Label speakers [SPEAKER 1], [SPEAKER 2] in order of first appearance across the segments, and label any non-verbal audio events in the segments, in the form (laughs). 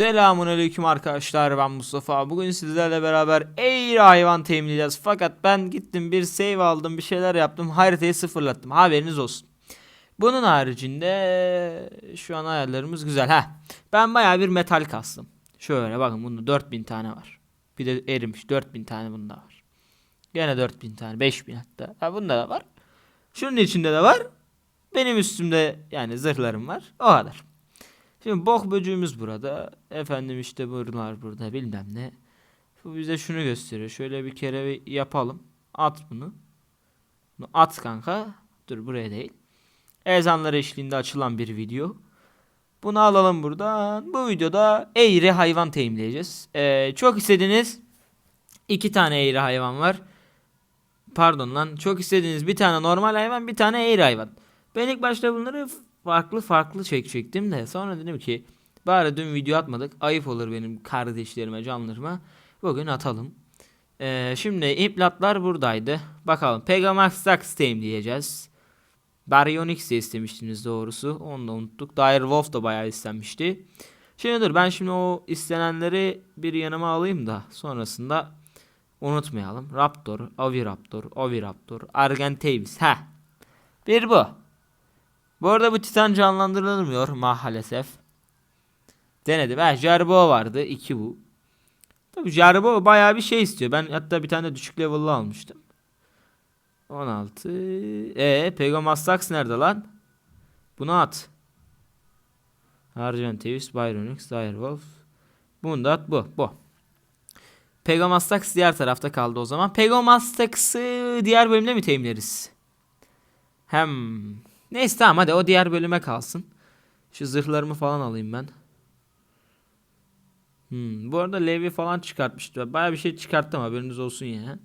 [SPEAKER 1] Selamun aleyküm arkadaşlar ben Mustafa. Bugün sizlerle beraber eğri hayvan teminleyeceğiz. Fakat ben gittim bir save aldım bir şeyler yaptım haritayı sıfırlattım haberiniz olsun. Bunun haricinde şu an ayarlarımız güzel. ha. Ben bayağı bir metal kastım. Şöyle bakın bunda 4000 tane var. Bir de erimiş 4000 tane bunda var. Gene 4000 tane 5000 hatta. Ha bunda da var. Şunun içinde de var. Benim üstümde yani zırhlarım var. O kadar. Şimdi bok böcüğümüz burada. Efendim işte bunlar burada bilmem ne. Bu bize şunu gösteriyor. Şöyle bir kere bir yapalım. At bunu. Bunu at kanka. Dur buraya değil. Ezanlar eşliğinde açılan bir video. Bunu alalım buradan. Bu videoda eğri hayvan teyimleyeceğiz. Ee, çok istediğiniz iki tane eğri hayvan var. Pardon lan. Çok istediğiniz bir tane normal hayvan bir tane eğri hayvan. Ben ilk başta bunları farklı farklı çekecektim de sonra dedim ki bari dün video atmadık ayıp olur benim kardeşlerime canlarıma bugün atalım. Ee, şimdi implatlar buradaydı. Bakalım Pegamax Sax diyeceğiz. Baryonyx de istemiştiniz doğrusu. Onu da unuttuk. Dire Wolf da bayağı istenmişti. Şimdi dur ben şimdi o istenenleri bir yanıma alayım da sonrasında unutmayalım. Raptor, Aviraptor, Oviraptor, Argentavis. Ha. Bir bu. Bu arada bu Titan canlandırılmıyor maalesef. Denedim. Ha Jarbo vardı. 2 bu. Tabii Jarbo bayağı bir şey istiyor. Ben hatta bir tane düşük level'lı almıştım. 16. E Pegomastax nerede lan? Bunu at. Argentavis, Byronix, Direwolf. Bunu da at bu. Bu. Pegomastax diğer tarafta kaldı o zaman. Pegomastax'ı diğer bölümde mi teminleriz? Hem Neyse tamam hadi o diğer bölüme kalsın. Şu zırhlarımı falan alayım ben. Hmm, bu arada Levi falan çıkartmıştı. Baya bir şey çıkarttım haberiniz olsun ya.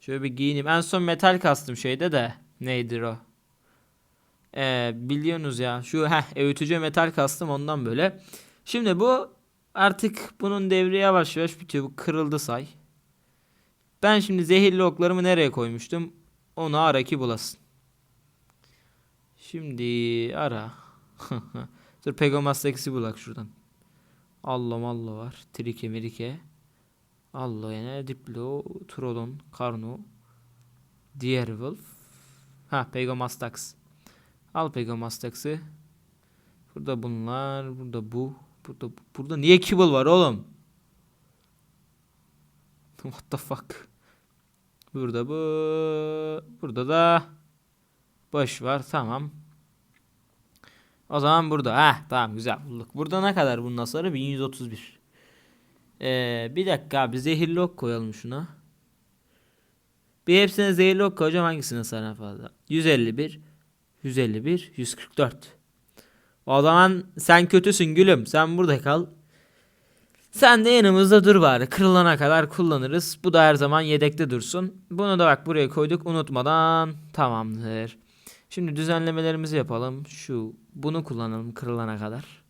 [SPEAKER 1] Şöyle bir giyineyim. En son metal kastım şeyde de. Neydir o? Ee, biliyorsunuz ya. Şu heh öğütücü metal kastım ondan böyle. Şimdi bu artık bunun devri yavaş yavaş bitiyor. Bu kırıldı say. Ben şimdi zehirli oklarımı nereye koymuştum? Onu ara ki bulasın. Şimdi ara. (laughs) Dur Pegasus eksi bulak şuradan. Allah mallo var. Trike mirike. Allah yine Diplo, Trodon, Karno. Diğer Wolf. Ha Pegomastax. Al Pegomastax'ı. Burada bunlar, burada bu, burada bu. Burada niye Kibble var oğlum? (laughs) What the fuck? Burada bu, burada da boş var. Tamam. O zaman burada. Heh tamam güzel bulduk. Burada ne kadar bunun hasarı? 1131. Ee, bir dakika abi zehirli ok koyalım şuna. Bir hepsine zehirli ok koyacağım hangisine sana fazla? 151, 151, 144. O zaman sen kötüsün gülüm. Sen burada kal. Sen de yanımızda dur bari. Kırılana kadar kullanırız. Bu da her zaman yedekte dursun. Bunu da bak buraya koyduk unutmadan. Tamamdır. Şimdi düzenlemelerimizi yapalım. Şu bunu kullanalım kırılana kadar.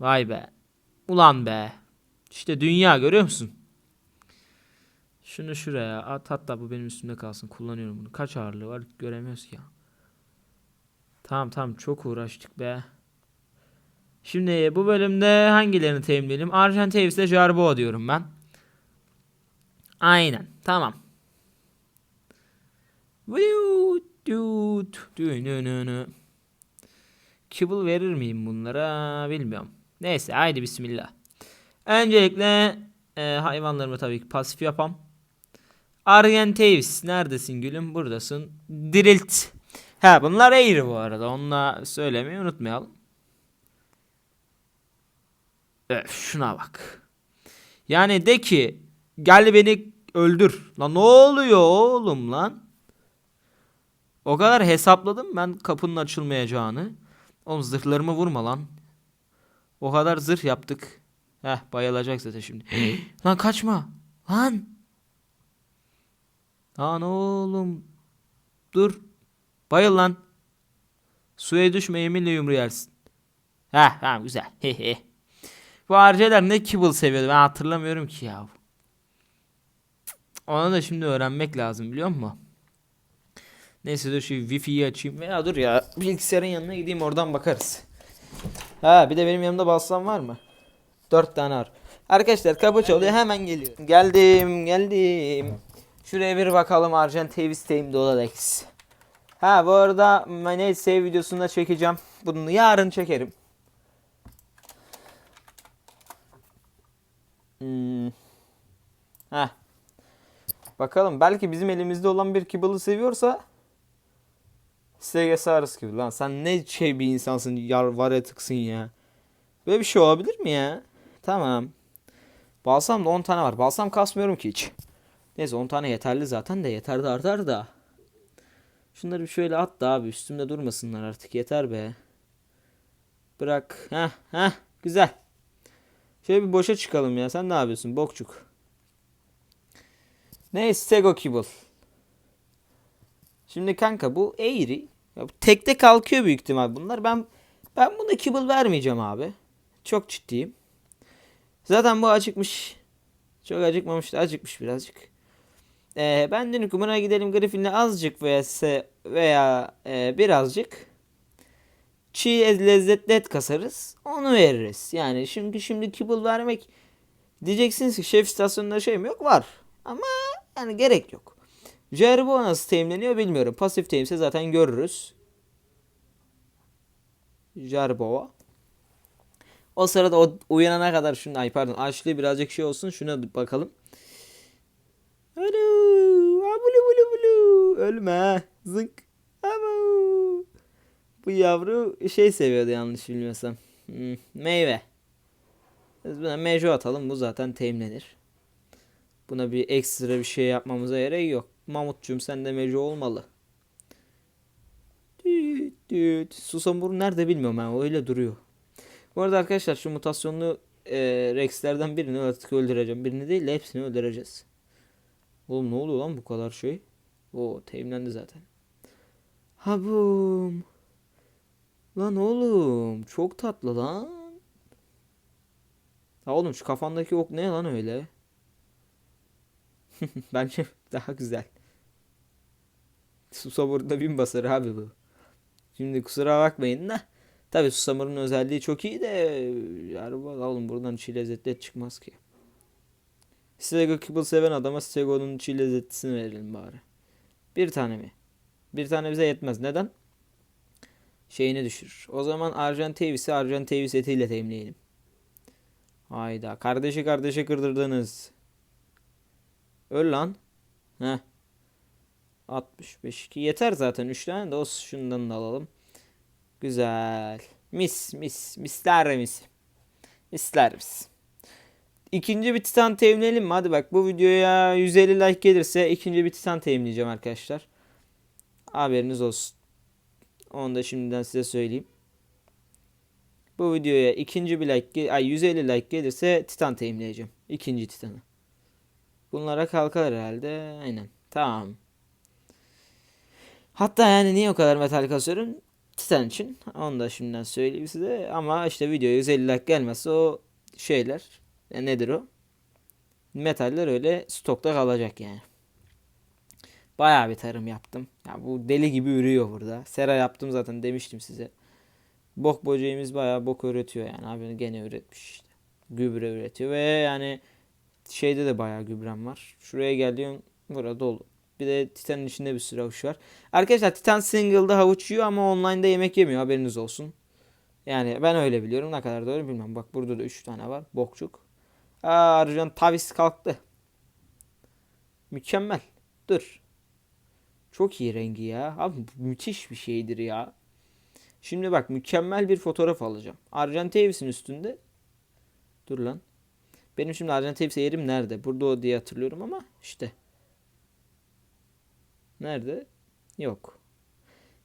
[SPEAKER 1] Vay be. Ulan be. İşte dünya görüyor musun? Şunu şuraya at hatta bu benim üstümde kalsın. Kullanıyorum bunu. Kaç ağırlığı var göremiyoruz ya. Tamam tamam çok uğraştık be. Şimdi bu bölümde hangilerini teminleyelim? Argentavis ile Jarboa diyorum ben. Aynen. Tamam. Vuu, Dude. Kibble verir miyim bunlara bilmiyorum. Neyse haydi bismillah. Öncelikle e, hayvanlarımı tabii ki pasif yapam. Argentavis neredesin gülüm? Buradasın. Dirilt. Ha bunlar eğri bu arada. Onunla söylemeyi unutmayalım. Öf, şuna bak. Yani de ki gel beni öldür. Lan ne oluyor oğlum lan? O kadar hesapladım ben kapının açılmayacağını. Oğlum zırhlarımı vurma lan. O kadar zırh yaptık. Heh bayılacak zaten şimdi. (gasps) lan kaçma. Lan. Lan oğlum. Dur. Bayıl lan. Suya düşme yeminle yumru yersin. Heh tamam güzel. (laughs) Bu harceler ne kibble seviyordu ben hatırlamıyorum ki ya. Onu da şimdi öğrenmek lazım biliyor musun? Neyse dur şu wifi'yi açayım. Veya dur ya bilgisayarın yanına gideyim oradan bakarız. Ha bir de benim yanımda balsam var mı? Dört tane var. Arkadaşlar kapı çalıyor hemen geliyor. Geldim geldim. Şuraya bir bakalım Argent TV isteğim Dolalex. Ha bu arada Manage Save videosunu da çekeceğim. Bunu yarın çekerim. Hmm. Ha. Bakalım belki bizim elimizde olan bir Kibble'ı seviyorsa SGS arası gibi. Lan sen ne şey bir insansın yar var ya tıksın ya. Böyle bir şey olabilir mi ya? Tamam. Balsam da 10 tane var. Balsam kasmıyorum ki hiç. Neyse 10 tane yeterli zaten de yeter de artar da. Şunları bir şöyle at da abi üstümde durmasınlar artık yeter be. Bırak. Heh heh güzel. Şöyle bir boşa çıkalım ya. Sen ne yapıyorsun bokçuk? Neyse Sego Kibble. Şimdi kanka bu eğri. Ya tekte kalkıyor büyük ihtimal bunlar. Ben ben buna Kibble vermeyeceğim abi. Çok ciddiyim. Zaten bu acıkmış. Çok acıkmamış da acıkmış birazcık. Ee, ben ki buna gidelim Griffin'le azıcık veya veya e, birazcık çiğ lezzetli et kasarız. Onu veririz. Yani şimdi şimdi kibble vermek diyeceksiniz ki şef istasyonunda şey mi yok? Var. Ama yani gerek yok. Jerbo nasıl teminleniyor bilmiyorum. Pasif teamse zaten görürüz. Jerbo. O sırada o uyanana kadar şunu ay pardon açlığı birazcık şey olsun şuna bakalım. Alo, abulu bulu bulu. Ölme. Zınk. Abu. Bu yavru şey seviyordu yanlış bilmiyorsam. Hmm, meyve. Biz buna mejo atalım. Bu zaten teminlenir. Buna bir ekstra bir şey yapmamıza gerek yok. Mamutcuğum sen de mejo olmalı. Düt düt. Susamur nerede bilmiyorum ben. Öyle duruyor. Bu arada arkadaşlar şu mutasyonlu e, Rex'lerden birini artık öldüreceğim. Birini değil de hepsini öldüreceğiz. Oğlum ne oluyor lan bu kadar şey? O teminlendi zaten. Habum. Lan oğlum çok tatlı lan. Ha oğlum şu kafandaki ok ne lan öyle? (laughs) Bence daha güzel. Susamur'da bin basar abi bu. Şimdi kusura bakmayın da. Tabi Susamur'un özelliği çok iyi de bak oğlum buradan çiğ lezzetli et çıkmaz ki. Stego Kibble seven adama Stego'nun çiğ lezzetlisini verelim bari. Bir tane mi? Bir tane bize yetmez. Neden? Şeyini düşürür. O zaman Argent Davis'i Argent Davis etiyle teminleyelim. Hayda. Kardeşi kardeşe kırdırdınız. Öl lan. Heh. 65 ki yeter zaten 3 tane de o şundan da alalım. Güzel. Mis mis misler mis. Misler mis. İkinci bir titan teminleyelim mi? Hadi bak bu videoya 150 like gelirse ikinci bir titan teminleyeceğim arkadaşlar. Haberiniz olsun. Onu da şimdiden size söyleyeyim. Bu videoya ikinci bir like, ay 150 like gelirse titan teminleyeceğim. İkinci titanı. Bunlara kalkar herhalde. Aynen. Tamam. Hatta yani niye o kadar metal kasıyorum? Titan için. Onu da şimdiden söyleyeyim size. Ama işte videoya 150 like gelmezse o şeyler e, nedir o? Metaller öyle stokta kalacak yani. Bayağı bir tarım yaptım. Ya bu deli gibi ürüyor burada. Sera yaptım zaten demiştim size. Bok böceğimiz bayağı bok üretiyor yani. Abi gene üretmiş işte. Gübre üretiyor ve yani şeyde de bayağı gübrem var. Şuraya geldiğim burada dolu. Bir de Titan'ın içinde bir sürü havuç var. Arkadaşlar Titan single'da havuç yiyor ama online'da yemek yemiyor haberiniz olsun. Yani ben öyle biliyorum. Ne kadar doğru bilmem. Bak burada da 3 tane var. Bokçuk. Aa, Arjan Tavis kalktı. Mükemmel. Dur. Çok iyi rengi ya. Abi müthiş bir şeydir ya. Şimdi bak mükemmel bir fotoğraf alacağım. Arjan Tavis'in üstünde. Dur lan. Benim şimdi Tavis'e yerim nerede? Burada o diye hatırlıyorum ama işte. Nerede? Yok.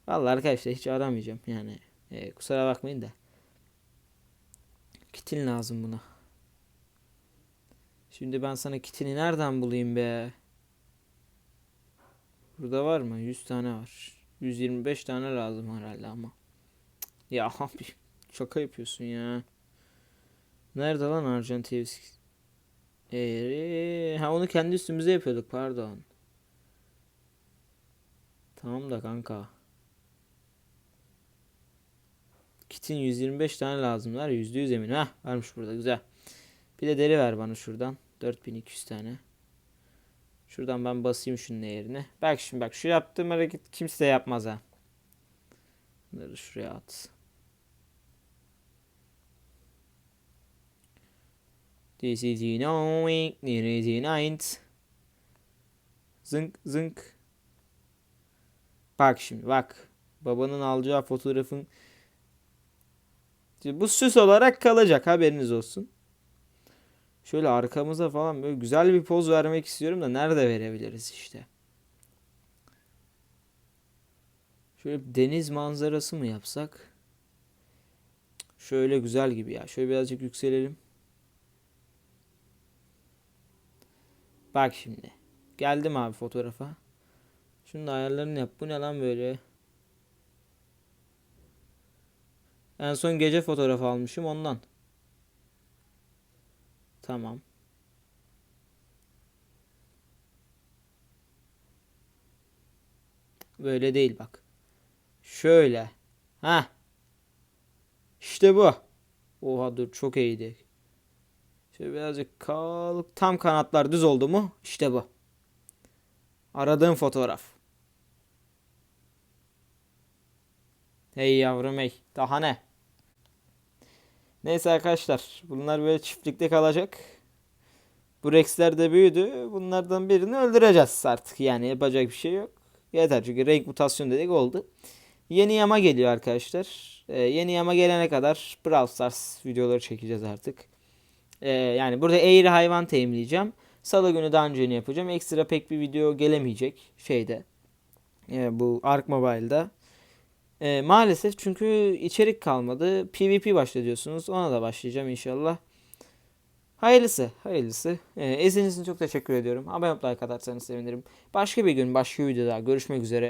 [SPEAKER 1] Vallahi arkadaşlar hiç aramayacağım yani. E, kusura bakmayın da. Kitin lazım buna. Şimdi ben sana kitini nereden bulayım be? Burada var mı? 100 tane var. 125 tane lazım herhalde ama. Ya abi şaka yapıyorsun ya. Nerede lan Arjantievski? Eee, ha onu kendi üstümüze yapıyorduk pardon. Tamam da kanka. Kit'in 125 tane lazımlar. %100 eminim. Hah varmış burada güzel. Bir de deri ver bana şuradan. 4200 tane. Şuradan ben basayım şunun yerine. Bak şimdi bak şu yaptığım hareket kimse yapmaz ha. Bunları şuraya at. This is knowing, this is night. Zınk zınk. Bak şimdi bak. Babanın alacağı fotoğrafın bu süs olarak kalacak haberiniz olsun. Şöyle arkamıza falan böyle güzel bir poz vermek istiyorum da nerede verebiliriz işte. Şöyle deniz manzarası mı yapsak? Şöyle güzel gibi ya. Şöyle birazcık yükselelim. Bak şimdi. Geldim abi fotoğrafa. Da ayarlarını yap. Bu ne lan böyle? En son gece fotoğrafı almışım ondan. Tamam. Böyle değil bak. Şöyle. Ha. İşte bu. Oha dur çok iyiydi. Şöyle birazcık kalk. Tam kanatlar düz oldu mu? İşte bu. Aradığım fotoğraf. Hey yavrum hey. Daha ne? Neyse arkadaşlar. Bunlar böyle çiftlikte kalacak. Bu Rex'ler de büyüdü. Bunlardan birini öldüreceğiz artık. Yani yapacak bir şey yok. Yeter çünkü renk mutasyon dedik oldu. Yeni yama geliyor arkadaşlar. Ee, yeni yama gelene kadar Brawl Stars videoları çekeceğiz artık. Ee, yani burada eğri hayvan teyimleyeceğim. Salı günü önce yapacağım. Ekstra pek bir video gelemeyecek şeyde. Ee, bu Ark Mobile'da. Ee, maalesef çünkü içerik kalmadı. PvP başla diyorsunuz. Ona da başlayacağım inşallah. Hayırlısı, hayırlısı. Ee, izlediğiniz için çok teşekkür ediyorum. Abone olup like atarsanız sevinirim. Başka bir gün, başka bir videoda görüşmek üzere.